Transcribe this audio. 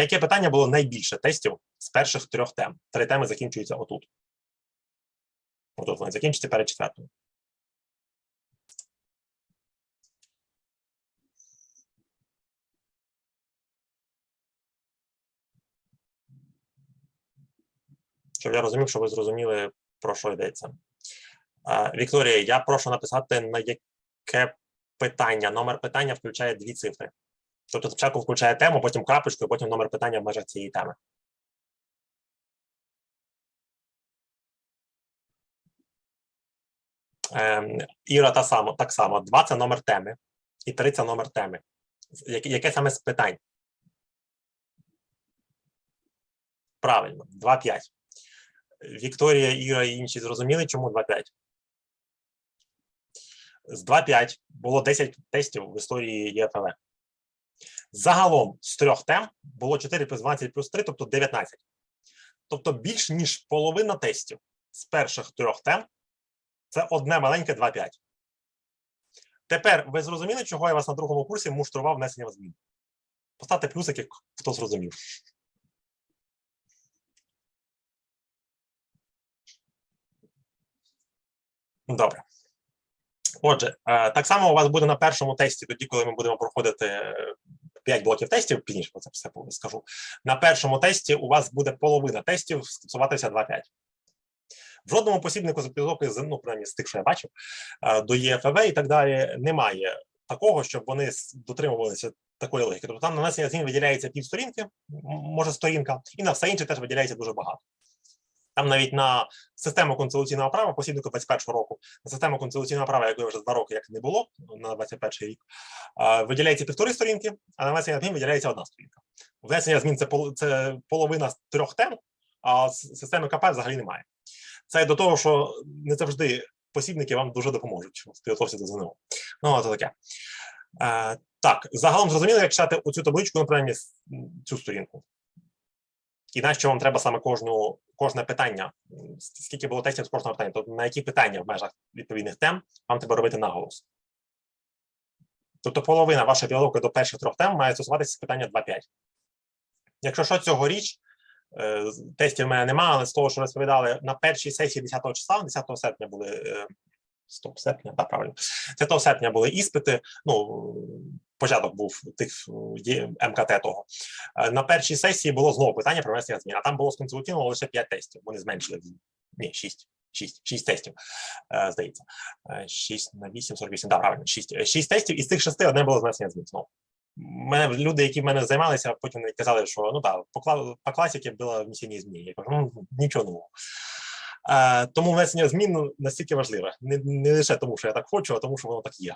Яке питання було найбільше тестів з перших трьох тем? Три теми закінчуються отут. Отут вони закінчаться перед четвертою. Щоб я розумів, що ви зрозуміли, про що йдеться. Вікторія, я прошу написати, на яке питання. Номер питання включає дві цифри. Тобто спочатку включає тему, потім крапочку, потім номер питання в межах цієї теми. Ем, Іра та само, так само. Два це номер теми, і три це номер теми. Яке, яке саме з питань? Правильно, 2-5. Вікторія, Іра і інші зрозуміли, чому 2-5? З 2-5 було 10 тестів в історії ЄФЛ. Загалом з трьох тем було 4 плюс 12 плюс 3, тобто 19. Тобто більш ніж половина тестів з перших трьох тем це одне маленьке 2-5. Тепер ви зрозуміли, чого я вас на другому курсі муштрував внесенням змін? Поставте плюсики, хто зрозумів. Добре. Отже, е, так само у вас буде на першому тесті, тоді, коли ми будемо проходити 5 блоків тестів, пізніше про це все скажу. На першому тесті у вас буде половина тестів стосуватися 2.5. В жодному посібнику з підготовки, з- ну, принаймні, з тих, що я бачив, е, до ЄФВ і так далі, немає такого, щоб вони дотримувалися такої логіки. Тобто там на нанесення змін виділяється півсторінки, сторінки, може сторінка, і на все інше теж виділяється дуже багато. Там навіть на систему конституційного права, посібнику 21 року, на систему конституційного права, якої вже два роки як не було на 21 рік, виділяється півтори сторінки, а на внесення змін виділяється одна сторінка. Внесення змін це, це половина з трьох тем, а системи КП взагалі немає. Це до того, що не завжди посібники вам дуже допоможуть в підготовці до ЗНО. Ну, це таке. Е, так, загалом зрозуміло, як читати оцю табличку, ну, принаймні, цю сторінку. І на що вам треба саме кожну, кожне питання, скільки було тестів з кожного питання, тобто на які питання в межах відповідних тем вам треба робити наголос. Тобто половина вашої підготовки до перших трьох тем має стосуватися питання 2.5. Якщо що цьогоріч, е, тестів в мене немає, але з того, що розповідали, на першій сесії 10 числа, 10 серпня були. е, Стоп, серпня, так, правильно. 10 серпня були іспити. Ну, початок був тих е, МКТ того. Е, На першій сесії було знову питання про внесення змін, а там було сконсультовано лише 5 тестів. Вони зменшили ні, 6. 6, 6 тестів, е, здається. Е, 6 на 8, 48, так, правильно, 6. 6 тестів, і з тих 6 одне було знесення змін знову. Мене люди, які в мене займалися, потім казали, що ну так, по, по класіки було внесення змін. Я кажу, ну нічого нового. Е, тому внесення змін настільки важливе. Не, не лише тому, що я так хочу, а тому, що воно так є.